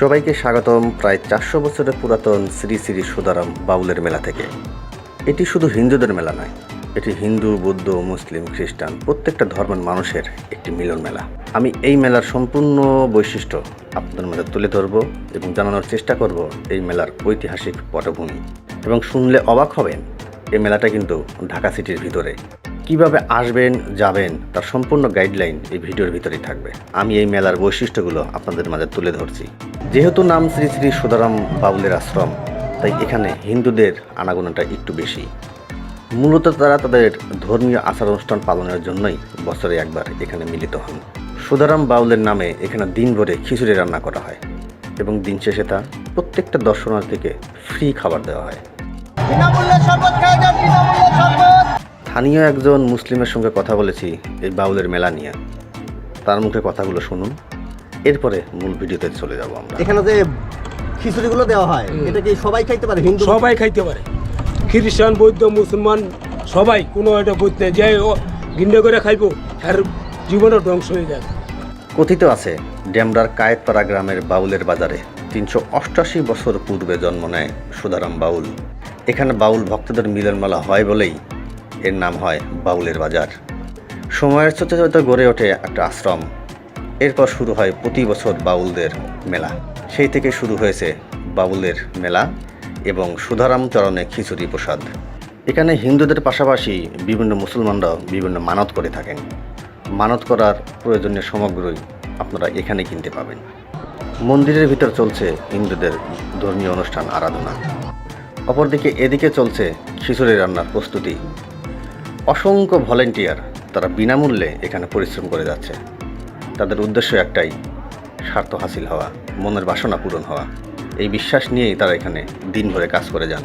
সবাইকে স্বাগতম প্রায় চারশো বছরের পুরাতন শ্রী শ্রী সুদারাম বাউলের মেলা থেকে। এটি শুধু হিন্দুদের মেলা নয়, এটি হিন্দু, বৌদ্ধ, মুসলিম, খ্রিস্টান প্রত্যেকটা ধর্মের মানুষের একটি মিলন মেলা। আমি এই মেলার সম্পূর্ণ বৈশিষ্ট্য আপনাদের মাঝে তুলে ধরব এবং জানানোর চেষ্টা করব এই মেলার ঐতিহাসিক পটভূমি। এবং শুনলে অবাক হবেন এই মেলাটা কিন্তু ঢাকা সিটির ভিতরে। কীভাবে আসবেন, যাবেন, তার সম্পূর্ণ গাইডলাইন এই ভিডিওর ভিতরেই থাকবে। আমি এই মেলার বৈশিষ্ট্যগুলো আপনাদের মাঝে তুলে ধরছি। যেহেতু নাম শ্রী শ্রী সুদারাম বাউলের আশ্রম, তাই এখানে হিন্দুদের আনাগোনাটা একটু বেশি। মূলত তারা তাদের ধর্মীয় আচার অনুষ্ঠান পালনের জন্যই বছরে একবার এখানে মিলিত হন। সুদারাম বাউলের নামে এখানে দিন ভরে খিচুড়ি রান্না করা হয় এবং দিন শেষে তা প্রত্যেকটা দর্শনার্থীকে ফ্রি খাবার দেওয়া হয়। বিনামূল্যে শরবত খেয়ে যান, বিনামূল্যে শরবত। স্থানীয় একজন মুসলিমের সঙ্গে কথা বলেছি এই বাউলের মেলা নিয়ে। তার মুখে কথাগুলো শুনুন। এরপরে মূল ভিডিওতে চলে যাব আমরা। এখানে যে খিচুড়িগুলো দেওয়া হয় এটা কি সবাই খাইতে পারে? হিন্দু সবাই খাইতে পারে। খ্রিস্টান বৌদ্ধ মুসলমান সবাই কোনো একটা বৌদ্ধ যে ও গিন্ডে করে খাইব আর জীবনও ধ্বংস হয়ে যাবে। কথিত আছে ড্যামরার কায়েতপাড়া গ্রামের বাউলের বাজারে তিনশো অষ্টাশি বছর পূর্বে জন্ম নেয় সুধারাম বাউল। এখানে বাউল ভক্তদের মিলনমেলা হয় বলেই এর নাম হয় বাউলের বাজার। সময়ের সাথে সাথে গড়ে ওঠে একটা আশ্রম। এরপর শুরু হয় প্রতি বছর বাউলদের মেলা। সেই থেকে শুরু হয়েছে বাউলের মেলা এবং সুধারাম চরণে খিচুড়ি প্রসাদ। এখানে হিন্দুদের পাশাপাশি বিভিন্ন মুসলমানরাও বিভিন্ন মানত করে থাকেন। মানত করার প্রয়োজনীয় সামগ্রী আপনারা এখানে কিনতে পাবেন। মন্দিরের ভিতর চলছে হিন্দুদের ধর্মীয় অনুষ্ঠান, আরাধনা। অপরদিকে এদিকে চলছে খিচুড়ি রান্নার প্রস্তুতি। অসংখ্য ভলেন্টিয়ার তারা বিনামূল্যে এখানে পরিশ্রম করে যাচ্ছে। তাদের উদ্দেশ্য একটাই, স্বার্থ হাসিল হওয়া, মনের বাসনা পূরণ হওয়া। এই বিশ্বাস নিয়েই তারা এখানে দিন ভরে কাজ করে যান।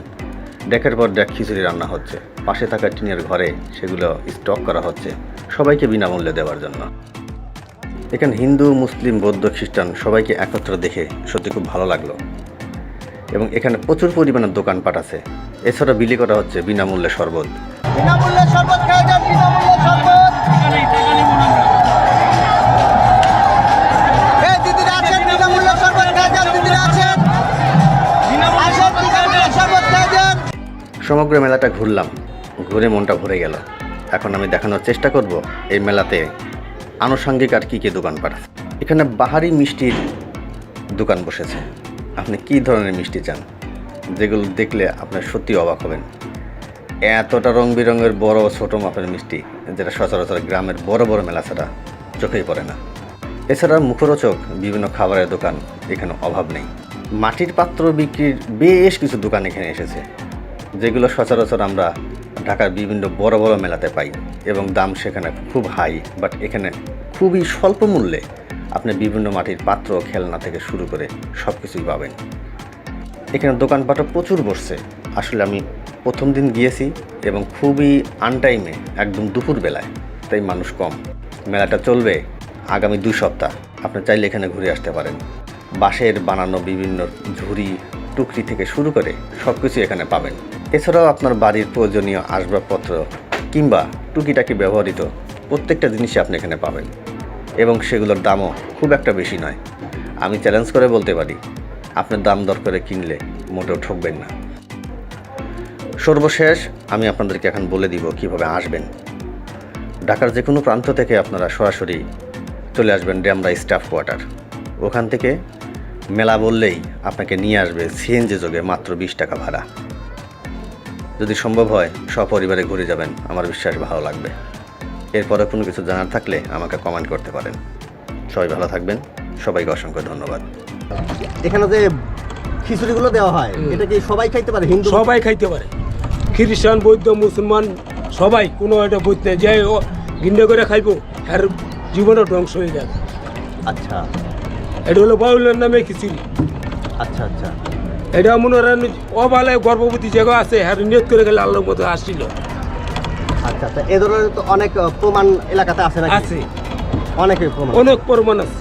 ডেকের পর ডেক খিচুড়ি রান্না হচ্ছে। পাশে থাকা টিনের ঘরে সেগুলো স্টক করা হচ্ছে সবাইকে বিনামূল্যে দেওয়ার জন্য। এখানে হিন্দু, মুসলিম, বৌদ্ধ, খ্রিস্টান সবাইকে একত্র দেখে সত্যি খুব ভালো লাগল। এবং এখানে প্রচুর পরিমাণে দোকানপাট আছে। এছাড়া বিলি করা হচ্ছে বিনামূল্যে শরবত। বিনামূল্যে শরবত যান, বিনামূল্যে শরবত। সমগ্র মেলাটা ঘুরলাম, ঘুরে মনটা ভরে গেল। এখন আমি দেখানোর চেষ্টা করব এই মেলাতে আনুষঙ্গিক আর কী কী দোকানপাট এখানে বাহারি মিষ্টির দোকান বসেছে। আপনি কী ধরনের মিষ্টি চান? যেগুলো দেখলে আপনার সত্যি অবাক হবেন। এতটা রং বেরঙের বড় ছোট মাপের মিষ্টি, যেটা সচরাচর গ্রামের বড় বড় মেলা ছাড়া চোখেই পড়ে না। এছাড়া মুখরোচক বিভিন্ন খাবারের দোকান এখানে অভাব নেই। মাটির পাত্র বিক্রির বেশ কিছু দোকান এখানে এসেছে, যেগুলো সচরাচর আমরা ঢাকার বিভিন্ন বড় বড় মেলাতে পাই এবং দাম সেখানে খুব হাই বাট এখানে খুবই স্বল্প মূল্যে আপনি বিভিন্ন মাটির পাত্র, খেলনা থেকে শুরু করে সব কিছুই পাবেন। এখানে দোকানপাটও প্রচুর বসছে। আসলে আমি প্রথম দিন গিয়েছি এবং খুবই আনটাইমে একদম দুপুর বেলায় তাই মানুষ কম। মেলাটা চলবে আগামী দুই সপ্তাহ। আপনি চাইলে এখানে ঘুরে আসতে পারেন। বাঁশের বানানো বিভিন্ন ঝুড়ি, টুকরি থেকে শুরু করে সব কিছু এখানে পাবেন। এছাড়াও আপনার বাড়ির প্রয়োজনীয় আসবাবপত্র কিংবা টুকিটাকি ব্যবহৃত প্রত্যেকটা জিনিসই আপনি এখানে পাবেন। এবং সেগুলোর দামও খুব একটা বেশি নয়। আমি চ্যালেঞ্জ করে বলতে পারি, আপনার দাম দর করে কিনলে মোটেও ঠকবেন না। সর্বশেষ আমি আপনাদেরকে এখন বলে দিব কীভাবে আসবেন। ঢাকার যে কোনো প্রান্ত থেকে আপনারা সরাসরি চলে আসবেন ড্যামরা স্টাফ কোয়ার্টার। ওখান থেকে মেলা বললেই আপনাকে নিয়ে আসবে সিএনজি যোগে মাত্র বিশ টাকা ভাড়া। যদি সম্ভব হয় সপরিবারে ঘুরে যাবেন আমার বিশ্বাস ভালো লাগবে। এরপরে কোনো কিছু জানার থাকলে আমাকে কমেন্ট করতে পারেন। সবাই ভালো থাকবেন সবাইকে অসংখ্য ধন্যবাদ। এখানে যে খিচুড়িগুলো দেওয়া হয় এটা কি সবাই খাইতে পারে? হিন্দু সবাই খাইতে পারে। খ্রিস্টান বৌদ্ধ মুসলমান সবাই কোনো একটা বৌদ্ধ যে ও গিন্ডে করে খাইব আর জীবনও ধ্বংস হয়ে যাবে। আচ্ছা। এটা হলো বাউলের নামে খিচুড়ি আচ্ছা আচ্ছা। এটা মনে করেন অবালে গর্ভবতী জায়গা আছে আর নিয়ত করে গেলে আল্লাহর মতো আসছিল। আচ্ছা আচ্ছা। এ ধরনের তো অনেক প্রমাণ এলাকাতে আছে না আছে। অনেকের প্রমাণ। অনেক পরিমাণ আছে।